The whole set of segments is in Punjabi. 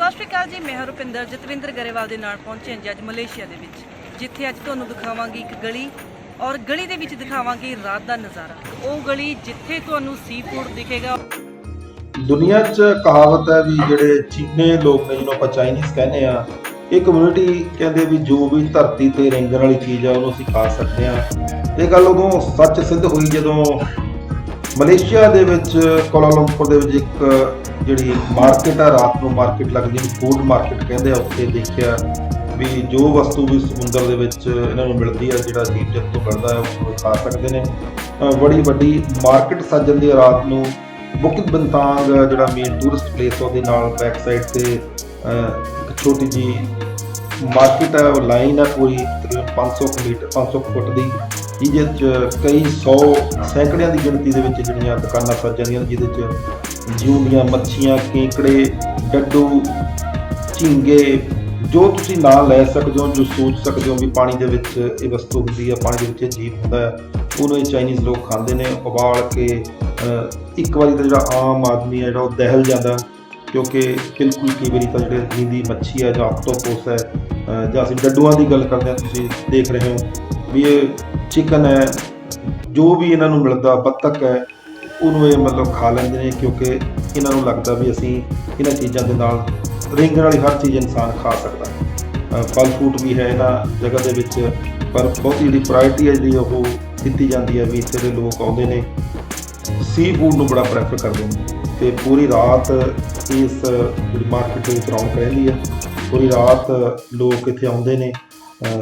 ਸਤਿ ਸ਼੍ਰੀ ਅਕਾਲ ਜੀ, ਮੈਂ ਰੁਪਿੰਦਰ ਜਤਵਿੰਦਰ ਗਰੇਵਾਲ ਦੇ ਨਾਲ ਪਹੁੰਚੇ ਹਾਂ ਅੱਜ ਮਲੇਸ਼ੀਆ ਦੇ ਵਿੱਚ। ਜਿੱਥੇ ਅੱਜ ਤੁਹਾਨੂੰ ਦਿਖਾਵਾਂਗੀ ਇੱਕ ਗਲੀ ਔਰ ਗਲੀ ਦੇ ਵਿੱਚ ਦਿਖਾਵਾਂਗੀ ਰਾਤ ਦਾ ਨਜ਼ਾਰਾ। ਉਹ ਗਲੀ ਜਿੱਥੇ ਤੁਹਾਨੂੰ ਸੀ ਫੂਡ ਦਿਖੇਗਾ। ਦੁਨੀਆ 'ਚ ਕਹਾਵਤ ਹੈ ਵੀ ਜਿਹੜੇ ਚੀਨੇ ਲੋਕ ਨੇ ਜਿਹਨੂੰ ਆਪਾਂ ਚਾਈਨੀਜ਼ ਕਹਿੰਦੇ ਆ ਇਹ ਕਮਿਊਨਿਟੀ ਕਹਿੰਦੇ ਵੀ ਜੋ ਵੀ ਧਰਤੀ ਤੇ ਰੰਗਣ ਵਾਲੀ ਚੀਜ਼ ਆ, ਉਹਨੂੰ ਅਸੀਂ ਖਾ ਸਕਦੇ ਆ ਇਹ ਗੱਲ ਉਦੋਂ ਸੱਚ ਸਿੱਧ ਹੋਈ ਜਦੋਂ ਮਲੇਸ਼ੀਆ ਦੇ ਵਿੱਚ ਕੋਲਾਲੰਪੁਰ ਦੇ ਵਿੱਚ ਇੱਕ, ਜਿਹੜੀ ਮਾਰਕੀਟ ਆ, ਰਾਤ ਨੂੰ ਮਾਰਕੀਟ ਲੱਗਦੀ ਹੈ ਫੂਡ ਮਾਰਕੀਟ ਕਹਿੰਦੇ ਆ, ਉੱਥੇ ਦੇਖਿਆ ਵੀ ਜੋ ਵਸਤੂ ਵੀ ਸਮੁੰਦਰ ਦੇ ਵਿੱਚ ਇਹਨਾਂ ਨੂੰ ਮਿਲਦੀ ਹੈ ਜਿਹੜਾ ਜੀਵ ਜੰਤੂ ਮਿਲਦਾ ਹੈ, ਉਹ ਖਾ ਸਕਦੇ ਨੇ। ਬੜੀ ਵੱਡੀ ਮਾਰਕੀਟ ਸੱਜਣ ਦੀ ਰਾਤ ਨੂੰ ਬੁਕਿਤ ਬੰਤਾਂਗ ਜਿਹੜਾ ਮੇਨ ਟੂਰਿਸਟ ਪਲੇਸ ਉਹਦੇ ਨਾਲ ਬੈਕ ਸਾਈਡ ਤੇ ਇੱਕ ਛੋਟੀ ਜੀ ਮਾਰਕੀਟ ਹੈ ਉਹ ਲਾਈਨ ਹੈ ਪੂਰੀ, ਤਕਰੀਬਨ 500 ਕੁ ਮੀਟਰ 500 ਕੁ ਫੁੱਟ ਦੀ। ਜਿਹਦੇ ਚ ਕਈ 100 ਸੈਂਕੜਿਆਂ ਦੀ ਗਿਣਤੀ ਦੇ ਵਿੱਚ ਜਿਹੜੀਆਂ ਦੁਕਾਨਾਂ ਸੱਜ ਜਾਂਦੀਆਂ ਜਿਹਦੇ ਚ ਜਿਉਂਦੀਆਂ ਮੱਛੀਆਂ, ਕੇਕੜੇ, ਡੱਡੂ, ਝੀਂਗੇ, ਜੋ ਤੁਸੀਂ ਨਾਂ ਲੈ ਸਕਦੇ ਹੋ, ਜੋ ਸੋਚ ਸਕਦੇ ਹੋ ਵੀ ਪਾਣੀ ਦੇ ਵਿੱਚ ਇਹ ਵਸਤੂ ਹੁੰਦੀ ਹੈ ਪਾਣੀ ਦੇ ਵਿੱਚ ਇਹ ਜੀਵ ਹੁੰਦਾ ਹੈ ਉਹਨੂੰ ਇਹ ਚਾਈਨੀਜ਼ ਲੋਕ ਖਾਂਦੇ ਨੇ, ਉਬਾਲ ਕੇ ਇੱਕ ਵਾਰੀ ਤਾਂ ਜਿਹੜਾ ਆਮ ਆਦਮੀ ਹੈ ਜਿਹੜਾ ਉਹ ਦਹਿਲ ਜਾਂਦਾ, ਕਿਉਂਕਿ ਬਿਲਕੁਲ ਕਈ ਵਾਰੀ ਤਾਂ ਜਿਹੜੇ ਜਿੰਦੀ ਮੱਛੀ ਹੈ ਜਾਂ ਆਕਟੋਪਸ ਹੈ ਜਾਂ ਅਸੀਂ ਡੱਡੂਆਂ ਦੀ ਗੱਲ ਕਰਦੇ ਹਾਂ, ਤੁਸੀਂ ਦੇਖ ਰਹੇ ਹੋ ਵੀ ਇਹ ਚਿਕਨ ਹੈ, ਜੋ ਵੀ ਇਹਨਾਂ ਨੂੰ ਮਿਲਦਾ ਬੱਤਕ ਹੈ, ਉਹਨੂੰ ਇਹ ਮਤਲਬ ਖਾ ਲੈਂਦੇ ਨੇ ਕਿਉਂਕਿ ਇਹਨਾਂ ਨੂੰ ਲੱਗਦਾ ਵੀ ਅਸੀਂ ਇਹਨਾਂ ਚੀਜ਼ਾਂ ਦੇ ਨਾਲ ਰਿੰਗਣ ਵਾਲੀ ਹਰ ਚੀਜ਼ ਇਨਸਾਨ ਖਾ ਸਕਦਾ ਹੈ। ਫਲ ਫਰੂਟ ਵੀ ਹੈ ਇਹਨਾਂ ਜਗ੍ਹਾ ਦੇ ਵਿੱਚ, ਪਰ ਬਹੁਤੀ ਜਿਹੜੀ ਪ੍ਰਾਇੋਰਟੀ ਹੈ ਜਿਹੜੀ ਉਹ ਦਿੱਤੀ ਜਾਂਦੀ ਹੈ ਵੀ ਇੱਥੇ ਦੇ ਲੋਕ ਆਉਂਦੇ ਨੇ ਸੀ ਫੂਡ ਨੂੰ ਬੜਾ ਪ੍ਰੈਫਰ ਕਰਦੇ ਨੇ। ਤੇ ਪੂਰੀ ਰਾਤ ਇਸ ਜਿਹੜੀ ਮਾਰਕੀਟ ਦੇ ਵਿੱਚ ਰੌਣਕ ਰਹਿੰਦੀ ਹੈ। ਪੂਰੀ ਰਾਤ ਲੋਕ ਇੱਥੇ ਆਉਂਦੇ ਨੇ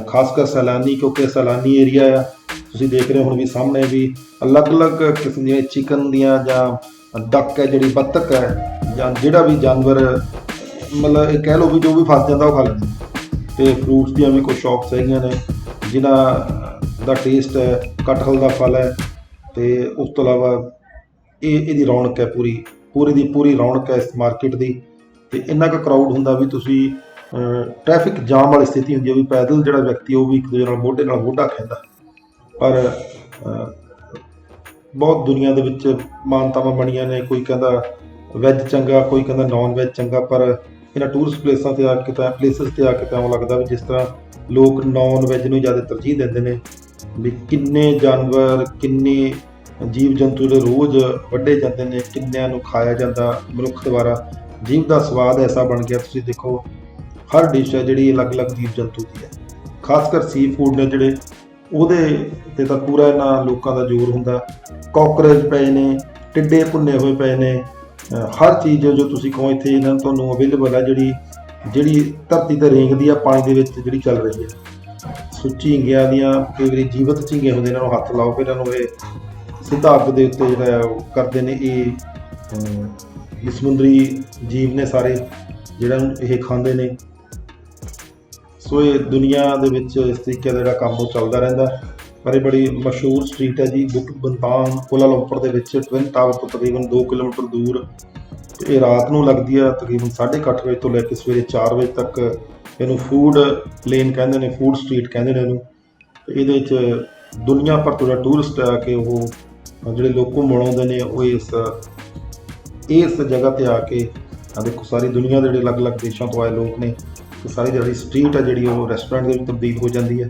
ਖਾਸ ਕਰ ਸੈਲਾਨੀ ਕਿਉਂਕਿ ਸੈਲਾਨੀ ਏਰੀਆ ਆ ਤੁਸੀਂ ਦੇਖ ਰਹੇ ਹੋ ਹੁਣ ਵੀ ਸਾਹਮਣੇ ਵੀ ਅਲੱਗ-ਅਲੱਗ ਕਿਸਮ ਦੀਆਂ ਚਿਕਨ ਦੀਆਂ ਜਾਂ ਡੱਕ ਹੈ ਜਿਹੜੀ ਬੱਤਕ ਹੈ ਜਾਂ ਜਿਹੜਾ ਵੀ ਜਾਨਵਰ, ਮਤਲਬ ਇਹ ਕਹਿ ਲਓ ਵੀ ਜੋ ਵੀ ਫਸ ਜਾਂਦਾ ਉਹ ਖਾ ਲੈਂਦੇ ਤੇ ਫਰੂਟਸ ਦੀਆਂ ਵੀ ਕੁਝ ਸ਼ਾਪਸ ਹੈਗੀਆਂ ਨੇ, ਜਿਨ੍ਹਾਂ ਦਾ ਟੇਸਟ ਹੈ ਕਟਹਲ ਦਾ ਫਲ ਹੈ, ਤੇ ਉਸ ਤੋਂ ਇਲਾਵਾ ਇਹ ਇਹਦੀ ਰੌਣਕ ਹੈ ਪੂਰੀ ਪੂਰੀ ਦੀ ਪੂਰੀ ਰੌਣਕ ਹੈ ਇਸ ਮਾਰਕੀਟ ਦੀ। ਤੇ ਇੰਨਾ ਕੁ ਕਰਾਊਡ ਹੁੰਦਾ ਵੀ ਤੁਸੀਂ ਟ੍ਰੈਫਿਕ ਜਾਮ ਵਾਲੀ ਸਥਿਤੀ ਹੁੰਦੀ ਹੈ ਵੀ ਪੈਦਲ ਜਿਹੜਾ ਵਿਅਕਤੀ ਉਹ ਵੀ ਇੱਕ ਦੂਜੇ ਨਾਲ ਮੋਢੇ ਨਾਲ ਮੋਢਾ ਖਾਂਦਾ ਪਰ ਬਹੁਤ ਦੁਨੀਆ ਦੇ ਵਿੱਚ ਮਾਨਤਾਵਾਂ ਬਣੀਆਂ ਨੇ। ਕੋਈ ਕਹਿੰਦਾ ਵੈਜ ਚੰਗਾ, ਕੋਈ ਕਹਿੰਦਾ ਨਾਨ ਵੈਜ ਚੰਗਾ, ਪਰ ਇਹਨਾਂ ਟੂਰਿਸਟ ਪਲੇਸਾਂ ਤੇ ਆ ਕੇ ਤਾਂ ਪਲੇਸਸ ਤੇ ਆ ਕੇ ਤਾਂ ਉਹ ਲੱਗਦਾ ਵੀ ਜਿਸ ਤਰ੍ਹਾਂ ਲੋਕ ਨਾਨ ਵੈਜ ਨੂੰ ਜ਼ਿਆਦਾ ਤਰਜੀਹ ਦਿੰਦੇ ਨੇ ਵੀ ਕਿੰਨੇ ਜਾਨਵਰ, ਕਿੰਨੇ ਜੀਵ ਜੰਤੂ ਦੇ ਰੋਜ਼ ਵੱਢੇ ਜਾਂਦੇ ਨੇ, ਕਿੰਨਿਆਂ ਨੂੰ ਖਾਇਆ ਜਾਂਦਾ ਮਨੁੱਖ ਦੁਆਰਾ। ਜੀਵ ਦਾ ਸਵਾਦ ਐਸਾ ਬਣ ਗਿਆ, ਤੁਸੀਂ ਦੇਖੋ, ਹਰ ਡਿਸ਼ ਹੈ ਜਿਹੜੀ ਅਲੱਗ-ਅਲੱਗ ਜੀਵ ਜੰਤੂ ਦੀ ਹੈ। ਖਾਸ ਕਰ ਸੀ ਫੂਡ ਨੇ ਜਿਹੜੇ ਉਹਦੇ ਤੇ ਤਾਂ ਪੂਰਾ ਇਹਨਾਂ ਲੋਕਾਂ ਦਾ ਜ਼ੋਰ ਹੁੰਦਾ। ਕਾਕਰੋਚ ਪਏ ਨੇ, ਟਿੱਡੇ ਭੁੰਨੇ ਹੋਏ ਪਏ ਨੇ। ਹਰ ਚੀਜ਼ ਜੋ ਤੁਸੀਂ ਕਹੋ ਇੱਥੇ ਇਹਨਾਂ ਨੂੰ ਤੁਹਾਨੂੰ ਅਵੇਲੇਬਲ ਹੈ ਜਿਹੜੀ ਜਿਹੜੀ ਧਰਤੀ ਤੇ ਰੇਂਗਦੀ ਆ, ਪਾਣੀ ਦੇ ਵਿੱਚ ਜਿਹੜੀ ਚੱਲ ਰਹੀ ਹੈ ਸੋ ਝੀਂਗਿਆਂ ਦੀਆਂ ਕਈ ਵਾਰੀ ਜੀਵਤ ਝੀਂਗੇ ਹੁੰਦੇ ਇਹਨਾਂ ਨੂੰ ਹੱਥ ਲਾਓ, ਫਿਰ ਇਹਨਾਂ ਨੂੰ ਇਹ ਸਿੱਧਾ ਅੱਗ ਦੇ ਉੱਤੇ ਜਿਹੜਾ ਹੈ ਉਹ ਕਰਦੇ ਨੇ, ਇਹ ਸਮੁੰਦਰੀ ਜੀਵ ਨੇ ਸਾਰੇ, ਜਿਹੜਾ ਨੂੰ ਇਹ ਖਾਂਦੇ ਨੇ। ਸੋ ਇਹ ਦੁਨੀਆ ਦੇ ਵਿੱਚ ਇਸ ਤਰੀਕੇ ਦਾ ਜਿਹੜਾ ਕੰਮ ਉਹ ਚੱਲਦਾ ਰਹਿੰਦਾ ਪਰ ਇਹ ਬੜੀ ਮਸ਼ਹੂਰ ਸਟਰੀਟ ਹੈ ਜੀ ਬੁਕ ਬੰਤਾਨ ਕੋਲਾਲੰਪੁਰ ਦੇ ਵਿੱਚ ਟਵਿਨ ਟਾਵਰ ਤੋਂ ਤਕਰੀਬਨ 2 ਕਿਲੋਮੀਟਰ ਦੂਰ। ਇਹ ਰਾਤ ਨੂੰ ਲੱਗਦੀ ਆ, ਤਕਰੀਬਨ 8:30 ਵਜੇ ਤੋਂ ਲੈ ਕੇ ਸਵੇਰੇ 4 ਵਜੇ ਤੱਕ ਇਹਨੂੰ ਫੂਡ ਪਲੇਨ ਕਹਿੰਦੇ ਨੇ ਫੂਡ ਸਟਰੀਟ ਕਹਿੰਦੇ ਨੇ ਇਹਨੂੰ। ਤੇ ਇਹਦੇ ਵਿੱਚ ਦੁਨੀਆ ਭਰ ਤੋਂ ਜਿਹੜਾ ਟੂਰਿਸਟ ਆ ਕੇ ਉਹ, ਜਿਹੜੇ ਲੋਕ ਘੁੰਮਣ ਆਉਂਦੇ ਨੇ, ਉਹ ਇਸ ਇਸ ਜਗ੍ਹਾ ਤੇ ਆ ਕੇ ਆ ਦੇਖੋ, ਸਾਰੀ ਦੁਨੀਆ ਦੇ ਜਿਹੜੇ ਅਲੱਗ-ਅਲੱਗ ਦੇਸ਼ਾਂ ਤੋਂ ਆਏ ਲੋਕ ਨੇ। ਤੇ ਸਾਰੀ ਜਿਹੜੀ ਸਟਰੀਟ ਆ ਜਿਹੜੀ ਉਹ ਰੈਸਟੋਰੈਂਟ ਦੇ ਵਿੱਚ ਤਬਦੀਲ ਹੋ ਜਾਂਦੀ ਹੈ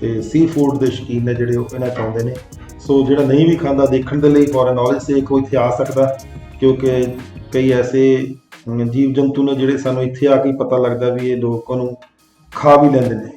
ਤੇ ਸੀ ਫੂਡ ਦੇ ਸ਼ੌਕੀਨ ਨੇ ਜਿਹੜੇ ਉਹ ਇਹਨਾਂ ਚਾਹੁੰਦੇ ਨੇ। ਸੋ ਜਿਹੜਾ ਨਹੀਂ ਵੀ ਖਾਂਦਾ, ਦੇਖਣ ਦੇ ਲਈ ਫੋਰਨ ਨੌਲੇਜ ਸੇ ਕੋਈ ਇੱਥੇ ਆ ਸਕਦਾ, ਕਿਉਂਕਿ ਕਈ ਐਸੇ ਜੀਵ ਜੰਤੂ ਨੇ ਜਿਹੜੇ ਸਾਨੂੰ ਇੱਥੇ ਆ ਕੇ ਪਤਾ ਲੱਗਦਾ ਵੀ ਇਹ ਲੋਕਾਂ ਨੂੰ ਖਾ ਵੀ ਲੈਂਦੇ ਨੇ।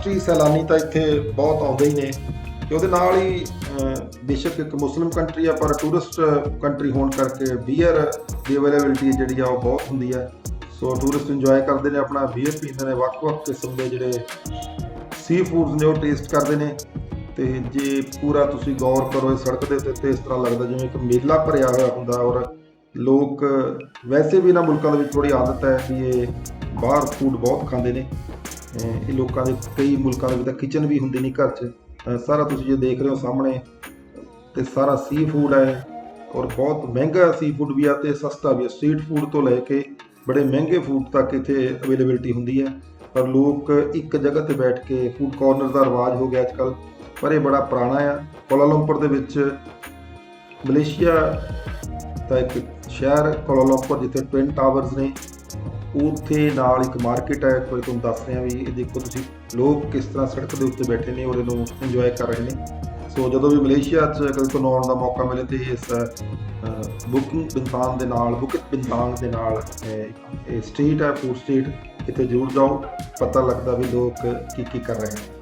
ਅੰਤਰਰਾਸ਼ਟਰੀ ਸੈਲਾਨੀ ਤਾਂ ਇੱਥੇ ਬਹੁਤ ਆਉਂਦੇ ਹੀ ਨੇ ਤੇ ਉਹਦੇ ਨਾਲ ਹੀ ਬੇਸ਼ੱਕ ਇੱਕ ਮੁਸਲਿਮ ਕੰਟਰੀ ਆ, ਪਰ ਟੂਰਿਸਟ ਕੰਟਰੀ ਹੋਣ ਕਰਕੇ ਬੀਅਰ ਦੀ ਅਵੇਲੇਬਿਲਟੀ ਜਿਹੜੀ ਆ ਉਹ ਬਹੁਤ ਹੁੰਦੀ ਆ। ਸੋ ਟੂਰਿਸਟ ਇੰਜੋਏ ਕਰਦੇ ਨੇ, ਆਪਣਾ ਬੀਅਰ ਪੀਂਦੇ ਨੇ, ਵੱਖ-ਵੱਖ ਕਿਸਮ ਦੇ ਜਿਹੜੇ ਸੀ ਫੂਡਸ ਨੇ ਉਹ ਟੇਸਟ ਕਰਦੇ ਨੇ। ਤੇ ਜੇ ਪੂਰਾ ਤੁਸੀਂ ਗੌਰ ਕਰੋ, ਇਹ ਸੜਕ ਦੇ ਉੱਤੇ ਤੇ ਇਸ ਤਰ੍ਹਾਂ ਲੱਗਦਾ ਜਿਵੇਂ ਇੱਕ ਮੇਲਾ ਭਰਿਆ ਹੋਇਆ ਹੁੰਦਾ ਔਰ ਲੋਕ ਵੈਸੇ ਵੀ ਇਹਨਾਂ ਮੁਲਕਾਂ ਦੇ ਵਿੱਚ ਥੋੜੀ ਆਦਤ ਹੈ ਕਿ ਇਹ ਬਾਹਰ ਫੂਡ ਬਹੁਤ ਖਾਂਦੇ ਨੇ। ਇਹ ਲੋਕਾਂ ਦੇ ਕਈ ਮੁਲਕਾਂ ਦੇ ਵਿੱਚ ਤਾਂ ਕਿਚਨ ਵੀ ਹੁੰਦੀ ਨਹੀਂ ਘਰ 'ਚ। ਸਾਰਾ ਤੁਸੀਂ ਜੇ ਦੇਖ ਰਹੇ ਹੋ ਸਾਹਮਣੇ, ਤੇ ਸਾਰਾ ਸੀ ਫੂਡ ਹੈ ਔਰ ਬਹੁਤ ਮਹਿੰਗਾ ਸੀ ਫੂਡ ਵੀ ਆ ਤੇ ਸਸਤਾ ਵੀ ਆ। ਸਟਰੀਟ ਫੂਡ ਤੋਂ ਲੈ ਕੇ ਬੜੇ ਮਹਿੰਗੇ ਫੂਡ ਤੱਕ ਇੱਥੇ ਅਵੇਲੇਬਿਲਟੀ ਹੁੰਦੀ ਹੈ। ਪਰ ਲੋਕ ਇੱਕ ਜਗ੍ਹਾ ਤੇ ਬੈਠ ਕੇ ਫੂਡ ਕਾਰਨਰ ਦਾ ਰਿਵਾਜ ਹੋ ਗਿਆ ਅੱਜਕੱਲ ਪਰ ਇਹ ਬੜਾ ਪੁਰਾਣਾ ਆ। ਕੋਲਾਲੰਪੁਰ ਦੇ ਵਿੱਚ ਮਲੇਸ਼ੀਆ ਦਾ ਇੱਕ ਸ਼ਹਿਰ ਕੋਲਾਲੰਪੁਰ ਜਿੱਥੇ ਟਵਿਨ ਟਾਵਰਸ ਨੇ। ਉੱਥੇ ਨਾਲ ਇੱਕ ਮਾਰਕੀਟ ਹੈ ਕੋਈ ਤੁਹਾਨੂੰ ਦੱਸ ਰਿਹਾ ਵੀ ਇਹ ਦੇਖੋ ਤੁਸੀਂ, ਲੋਕ ਕਿਸ ਤਰ੍ਹਾਂ ਸੜਕ ਦੇ ਉੱਤੇ ਬੈਠੇ ਨੇ, ਔਰ ਇਹਨੂੰ ਇੰਜੋਏ ਕਰ ਰਹੇ ਨੇ। ਸੋ ਜਦੋਂ ਵੀ ਮਲੇਸ਼ੀਆ 'ਚ ਕਦੇ ਤੁਹਾਨੂੰ ਆਉਣ ਦਾ ਮੌਕਾ ਮਿਲੇ ਤੇ ਇਸ ਬੁਕਿੰਗ ਬਿੰਤਾਨ ਦੇ ਨਾਲ ਬੁਕਿਤ ਬਿੰਤਾਨ ਦੇ ਨਾਲ, ਇਹ ਸਟਰੀਟ ਹੈ ਫੂਡ ਸਟਰੀਟ ਇੱਥੇ ਜ਼ਰੂਰ ਜਾਓ। ਪਤਾ ਲੱਗਦਾ ਵੀ ਲੋਕ ਕੀ ਕੀ ਕਰ ਰਹੇ ਨੇ।